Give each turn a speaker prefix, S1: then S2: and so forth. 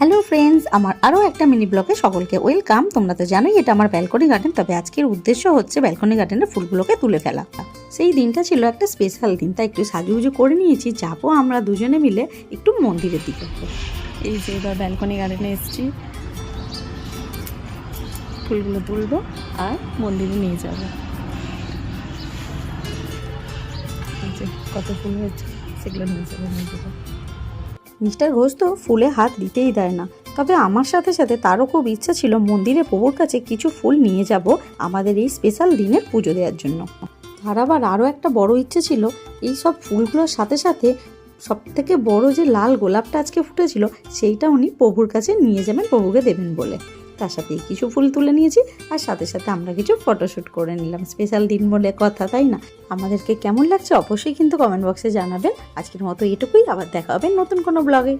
S1: Hello friends আমার আরও একটা মিনি ব্লগে সকলকে ওয়েলকাম তোমরা তো জানোই এটা আমার ব্যালকনি গার্ডেন তবে আজকের উদ্দেশ্য হচ্ছে ব্যালকনি গার্ডেনের ফুলগুলোকে তুলে ফেলা। সেই দিনটা ছিল একটা স্পেশাল দিন, তাই একটু সাজুগুজু করে নিয়েছি, যাব আমরা দুজনে মিলে একটু মন্দিরের দিকে।
S2: এই যে এবার ব্যালকনি গার্ডেনে এসেছি। ফুলগুলো তুলবো আর মন্দিরে নিয়ে যাব। কত ফুল হয়েছে, সেগুলো নিয়ে যাব মন্দিরে
S1: মিস্টার ঘোষ তো ফুলে হাত দিতেই দেয় না। তবে আমার সাথে সাথে তারও খুব ইচ্ছা ছিল মন্দিরে প্রভুর কাছে কিছু ফুল নিয়ে যাব আমাদের এই স্পেশাল দিনের পুজো দেওয়ার জন্য। তার আবার আরও একটা বড় ইচ্ছে ছিল, এই সব ফুলগুলোর সাথে সাথে সব থেকে বড় যে লাল গোলাপটা আজকে ফুটেছিল, সেইটা উনি প্রভুর কাছে নিয়ে যাবেন, প্রভুকে দেবেন বলে। তার সাথে কিছু ফুল তুলে নিয়েছি আর সাথে সাথে আমরা কিছু ফটোশ্যুট করে নিলাম। স্পেশাল দিন বলে কথা, তাই না? আমাদেরকে কেমন লাগছে অবশ্যই কিন্তু কমেন্ট বক্সে জানাবেন। আজকের মতো এটুকুই, আবার দেখা হবে নতুন কোনো ব্লগে